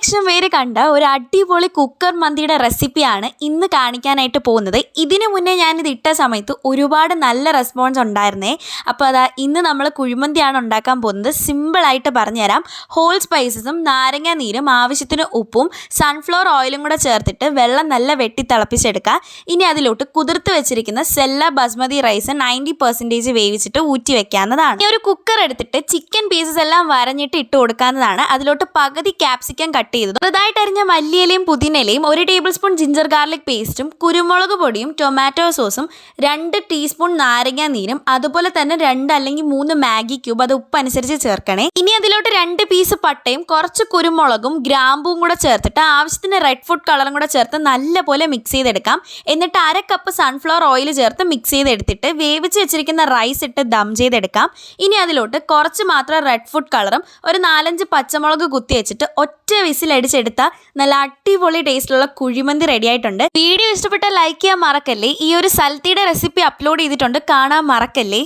ലക്ഷം പേര് കണ്ട ഒരു അടിപൊളി കുക്കർ മന്തിയുടെ റെസിപ്പിയാണ് ഇന്ന് കാണിക്കാനായിട്ട് പോകുന്നത്. ഇതിനു മുന്നേ ഞാനിത് ഇട്ട സമയത്ത് ഒരുപാട് നല്ല റെസ്പോൺസ് ഉണ്ടായിരുന്നേ. അപ്പോൾ അതാ ഇന്ന് നമ്മൾ കുഴിമന്തിയാണ് ഉണ്ടാക്കാൻ പോകുന്നത്. സിമ്പിളായിട്ട് പറഞ്ഞുതരാം. ഹോൾ സ്പൈസസും നാരങ്ങ നീരും ആവശ്യത്തിന് ഉപ്പും സൺഫ്ലവർ ഓയിലും കൂടെ ചേർത്തിട്ട് വെള്ളം നല്ല വെട്ടി തിളപ്പിച്ചെടുക്കുക ഇനി അതിലോട്ട് കുതിർത്ത് വെച്ചിരിക്കുന്ന sella basmati rice ninety percentage വേവിച്ചിട്ട് ഊറ്റി വെക്കാവുന്നതാണ്. ഇനി ഒരു കുക്കർ എടുത്തിട്ട് ചിക്കൻ പീസസ് എല്ലാം വരഞ്ഞിട്ട് ഇട്ട് കൊടുക്കാവുന്നതാണ്. അതിലോട്ട് പകുതി ക്യാപ്സിക്കം കട്ട് ചെയ്തതും ചെറുതായിട്ട് അരിഞ്ഞ മല്ലിയിലയും പുതിനയിലയും ഒരു ടേബിൾ സ്പൂൺ ജിഞ്ചർ ഗാർലിക് പേസ്റ്റും കുരുമുളക് പൊടിയും ടൊമാറ്റോ സോസും രണ്ട് ടീസ്പൂൺ നാരങ്ങ നീരും അതുപോലെ തന്നെ രണ്ട് അല്ലെങ്കിൽ മൂന്ന് മാഗി ക്യൂബ് അത് ഉപ്പ് അനുസരിച്ച് ചേർക്കണേ. ഇനി അതിലോട്ട് രണ്ട് പീസ് പട്ടയും കുറച്ച് കുരുമുളകും ഗ്രാമ്പും കൂടെ ചേർത്തിട്ട് ആവശ്യത്തിന് റെഡ് ഫുഡ് കളറും കൂടെ ചേർത്ത് നല്ലപോലെ മിക്സ് ചെയ്തെടുക്കാം. എന്നിട്ട് അര കപ്പ് സൺഫ്ലവർ ഓയിൽ ചേർത്ത് മിക്സ് ചെയ്തെടുത്തിട്ട് വേവിച്ച് വെച്ചിരിക്കുന്ന റൈസ് ഇട്ട് ദം ചെയ്തെടുക്കാം. ഇനി അതിലോട്ട് കുറച്ച് മാത്രം റെഡ് ഫുഡ് കളറും ഒരു നാലഞ്ച് പച്ചമുളക് കുത്തി വെച്ചിട്ട് ഒറ്റ വിസിൽ അടിച്ചെടുത്താൽ നല്ല അടിപൊളി ടേസ്റ്റിലുള്ള കുഴിമന്തി റെഡി ആയിട്ടുണ്ട് വീഡിയോ ഇഷ്ടപ്പെട്ട ലൈക്ക് ചെയ്യാൻ മറക്കല്ലേ? ഈ ഒരു സൽത്തിയുടെ റെസിപ്പി അപ്ലോഡ് ചെയ്തിട്ടുണ്ട്. കാണാൻ മറക്കല്ലേ?